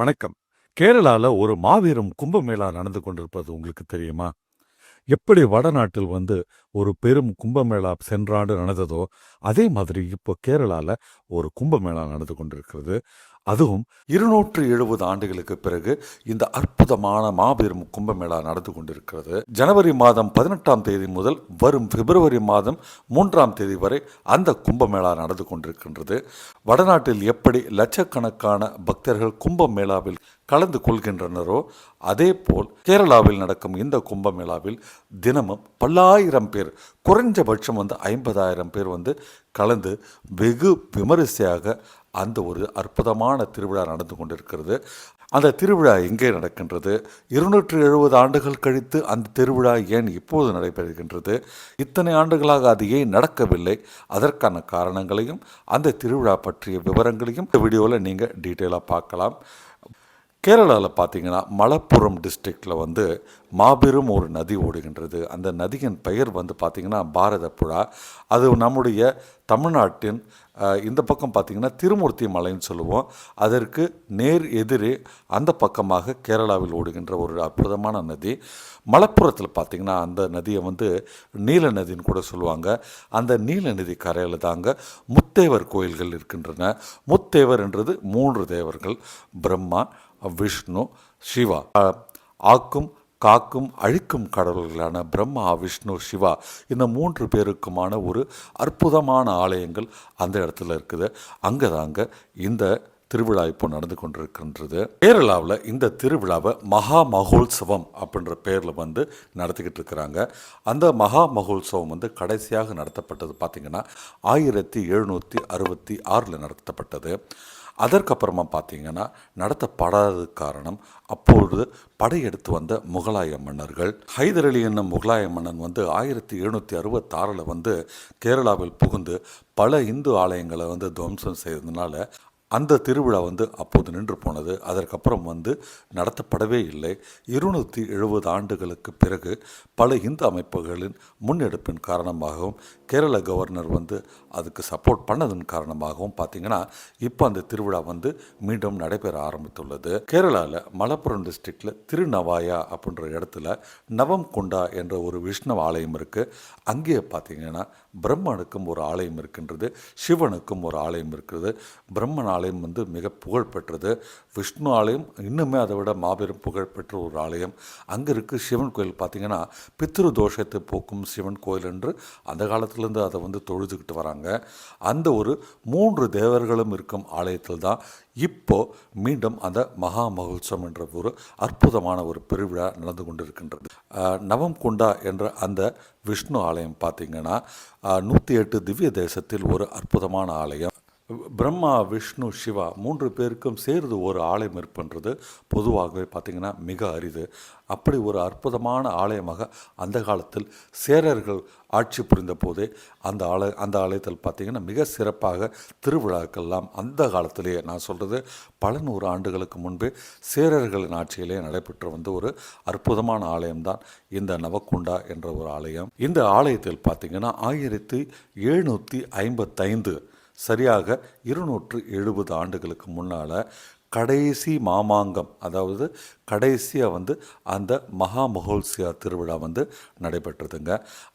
வணக்கம். கேரளால ஒரு மாபெரும் கும்பமேளா நடந்து கொண்டிருப்பது உங்களுக்கு தெரியுமா? எப்படி வடநாட்டில் வந்து ஒரு பெரும் கும்பமேளா சென்றாண்டு நடந்ததோ அதே மாதிரி இப்போ கேரளால ஒரு கும்பமேளா நடந்து கொண்டிருக்கிறது. அதுவும் இருநூற்று எழுபது ஆண்டுகளுக்கு பிறகு இந்த அற்புதமான மாபெரும் கும்பமேளா நடந்து கொண்டிருக்கிறது. ஜனவரி மாதம் பதினெட்டாம் தேதி முதல் வரும் பிப்ரவரி மாதம் மூன்றாம் தேதி வரை அந்த கும்பமேளா நடந்து கொண்டிருக்கின்றது. வடநாட்டில் எப்படி லட்சக்கணக்கான பக்தர்கள் கும்பமேளாவில் கலந்து கொள்கின்றனரோ அதே போல் கேரளாவில் நடக்கும் இந்த கும்பமேளாவில் தினமும் பல்லாயிரம் பேர் குறைஞ்சபட்சம் வந்து ஐம்பதாயிரம் பேர் வந்து கலந்து வெகு விமரிசையாக அந்த ஒரு அற்புதமான திருவிழா நடந்து கொண்டிருக்கிறது. அந்த திருவிழா எங்கே நடக்கின்றது? இருநூற்று எழுபது ஆண்டுகள் கழித்து அந்த திருவிழா ஏன் இப்போது நடைபெறுகின்றது? இத்தனை ஆண்டுகளாக அது ஏன் நடக்கவில்லை? அதற்கான காரணங்களையும் அந்த திருவிழா பற்றிய விவரங்களையும் இந்த வீடியோவில் நீங்கள் டீட்டெயிலாக பார்க்கலாம். கேரளாவில் பார்த்தீங்கன்னா மலப்புரம் டிஸ்ட்ரிக்டில் வந்து மாபெரும் ஒரு நதி ஓடுகின்றது. அந்த நதியின் பெயர் வந்து பார்த்திங்கன்னா பாரத புழா அது நம்முடைய தமிழ்நாட்டின் இந்த பக்கம் பார்த்திங்கன்னா திருமூர்த்தி மலைன்னு சொல்லுவோம். அதற்கு நேர் எதிரே அந்த பக்கமாக கேரளாவில் ஓடுகின்ற ஒரு அற்புதமான நதி. மலப்புரத்தில் பார்த்திங்கன்னா அந்த நதியை வந்து நீல நதின்னு கூட சொல்லுவாங்க. அந்த நீல நதி கரையில் தாங்க முத்தேவர் கோயில்கள் இருக்கின்றன. முத்தேவர் என்றது மூன்று தேவர்கள். பிரம்மா விஷ்ணு சிவா. ஆக்கும் காக்கும் அழிக்கும் கடவுள்களான பிரம்மா விஷ்ணு சிவா இந்த மூன்று பேருக்குமான ஒரு அற்புதமான ஆலயங்கள் அந்த இடத்துல இருக்குது. அங்கே தாங்க இந்த திருவிழா இப்போ நடந்து கொண்டிருக்கின்றது. கேரளாவில் இந்த திருவிழாவை மகா மகோத்சவம் அப்படின்ற பேரில் வந்து நடத்திக்கிட்டு இருக்கிறாங்க. அந்த மகா மகோத்சவம் வந்து கடைசியாக நடத்தப்பட்டது பார்த்திங்கன்னா ஆயிரத்தி எழுநூற்றி அறுபத்தி ஆறில் நடத்தப்பட்டது. அதற்கப்புறமா பார்த்தீங்கன்னா நடத்தப்படாதது காரணம் அப்பொழுது படையெடுத்து வந்த முகலாய மன்னர்கள். ஹைதர் அலி என்னும் முகலாய மன்னன் வந்து ஆயிரத்தி எழுநூற்றி அறுபத்தாறில் வந்து கேரளாவில் புகுந்து பல இந்து ஆலயங்களை வந்து துவம்சம் செய்ததுனால அந்த திருவிழா வந்து அப்போது நின்று போனது. அதற்கப்புறம் வந்து நடத்தப்படவே இல்லை. இருநூற்றி எழுபது ஆண்டுகளுக்கு பிறகு பல இந்து அமைப்புகளின் முன்னெடுப்பின் காரணமாகவும் கேரள கவர்னர் வந்து அதுக்கு சப்போர்ட் பண்ணதன் காரணமாகவும் பார்த்திங்கன்னா இப்போ அந்த திருவிழா வந்து மீண்டும் நடைபெற ஆரம்பித்துள்ளது. கேரளாவில் மலப்புரம் டிஸ்ட்ரிக்டில் திருநவாயா அப்படின்ற இடத்துல நவம் குண்டா என்ற ஒரு விஷ்ணு ஆலயம் இருக்குது அங்கேயே பார்த்தீங்கன்னா பிரம்மனுக்கும் ஒரு ஆலயம் இருக்கின்றது சிவனுக்கும் ஒரு ஆலயம் இருக்கிறது. பிரம்மன் ஆலயம் வந்து மிக புகழ் பெற்றது விஷ்ணு ஆலயம் இன்னுமே அதை விட மாபெரும் புகழ்பெற்ற ஒரு ஆலயம். அங்கே இருக்க சிவன் கோயில் பார்த்தீங்கன்னா பித்ரு தோஷத்தை போக்கும் சிவன் கோயில் என்று அந்த காலத்திலேருந்து அதை வந்து தொழுதுகிட்டு வராங்க. அந்த ஒரு மூன்று தேவர்களும் இருக்கும் ஆலயத்தில் தான் இப்போ மீண்டும் அந்த மகா மகோத்சவம் என்ற ஒரு அற்புதமான ஒரு பெருவிழா நடந்து கொண்டிருக்கின்றது. நவம் குண்டா என்ற அந்த விஷ்ணு ஆலயம் பார்த்தீங்கன்னா நூற்றி எட்டு திவ்ய தேசத்தில் ஒரு அற்புதமான ஆலயம். பிரம்மா விஷ்ணு சிவா மூன்று பேருக்கும் சேர்ந்து ஒரு ஆலயம் இருப்பன்றது பொதுவாகவே பார்த்திங்கன்னா மிக அரிது. அப்படி ஒரு அற்புதமான ஆலயமாக அந்த காலத்தில் சேரர்கள் ஆட்சி புரிந்த போதே அந்த ஆலய அந்த ஆலயத்தில் பார்த்திங்கன்னா மிக சிறப்பாக திருவிழாக்கள்லாம் அந்த காலத்திலேயே நான் சொல்கிறது பல நூறு ஆண்டுகளுக்கு முன்பே சேரர்களின் ஆட்சியிலே நடைபெற்று வந்த ஒரு அற்புதமான ஆலயம்தான் இந்த நவக்குண்டா என்ற ஒரு ஆலயம். இந்த ஆலயத்தில் பார்த்திங்கன்னா ஆயிரத்தி எழுநூற்றி ஐம்பத்தைந்து சரியாக இருநூற்று எழுபது ஆண்டுகளுக்கு முன்னால் கடைசி மாமாங்கம் அதாவது கடைசியாக வந்து அந்த மகா மகோல்சியா திருவிழா வந்து நடைபெற்றதுங்க.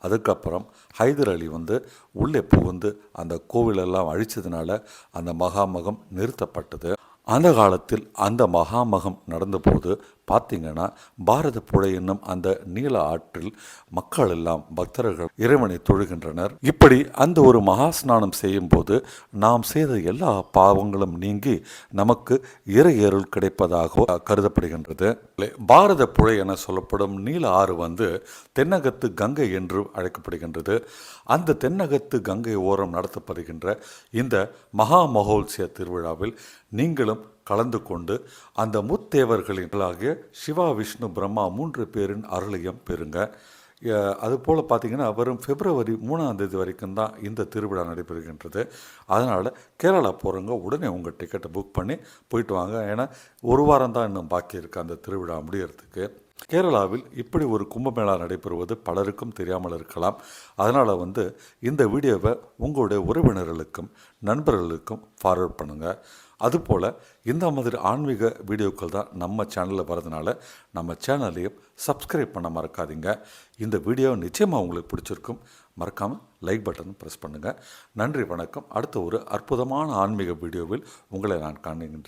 அதுக்கப்புறம் ஹைதர் அலி வந்து உள்ளே புகுந்து அந்த கோவிலெல்லாம் அழிச்சதுனால அந்த மகாமகம் நிறுத்தப்பட்டது. அந்த காலத்தில் அந்த மகாமகம் நடந்தபோது பார்த்தீங்கன்னா பாரத புழை என்னும் அந்த நீல ஆற்றில் மக்கள் எல்லாம் பக்தர்கள் இறைவனை தொழுகின்றனர். இப்படி அந்த ஒரு மகா ஸ்நானம் செய்யும் போது நாம் செய்த எல்லா பாவங்களும் நீங்கி நமக்கு இறையருள் கிடைப்பதாக கருதப்படுகின்றது. பாரத புழை என சொல்லப்படும் நீல ஆறு வந்து தென்னகத்து கங்கை என்று அழைக்கப்படுகின்றது. அந்த தென்னகத்து கங்கை ஓரம் நடத்தப்படுகின்ற இந்த மகா மகோத்சவ திருவிழாவில் நீங்களும் கலந்து கொண்டு அந்த முத்தேவர்களினாகிய சிவா விஷ்ணு பிரம்மா மூன்று பேரின் அருளையும் பெறுங்க. அதுபோல் பார்த்தீங்கன்னா வரும் பிப்ரவரி மூணாம் தேதி வரைக்கும் தான் இந்த திருவிழா நடைபெறுகின்றது. அதனால் கேரளா போகிறவங்க உடனே உங்கள் டிக்கெட்டை புக் பண்ணி போயிட்டு வாங்க. ஏன்னா ஒரு வாரம் தான் இன்னும் பாக்கி இருக்குது அந்த திருவிழா முடியறதுக்கு. கேரளாவில் இப்படி ஒரு கும்பமேளா நடைபெறுவது பலருக்கும் தெரியாமல் இருக்கலாம். அதனால் வந்து இந்த வீடியோவை உங்களுடைய உறவினர்களுக்கும் நண்பர்களுக்கும் ஃபார்வர்ட் பண்ணுங்கள் அதுபோல் இந்த மாதிரி ஆன்மீக வீடியோக்கள் தான் நம்ம சேனலில் வரதுனால நம்ம சேனலையும் சப்ஸ்கிரைப் பண்ண மறக்காதீங்க. இந்த வீடியோ நிச்சயமாக உங்களுக்கு பிடிச்சிருக்கும். மறக்காமல் லைக் பட்டன் ப்ரெஸ் பண்ணுங்கள் நன்றி வணக்கம். அடுத்த ஒரு அற்புதமான ஆன்மீக வீடியோவில் உங்களை நான் காணுகின்றேன்.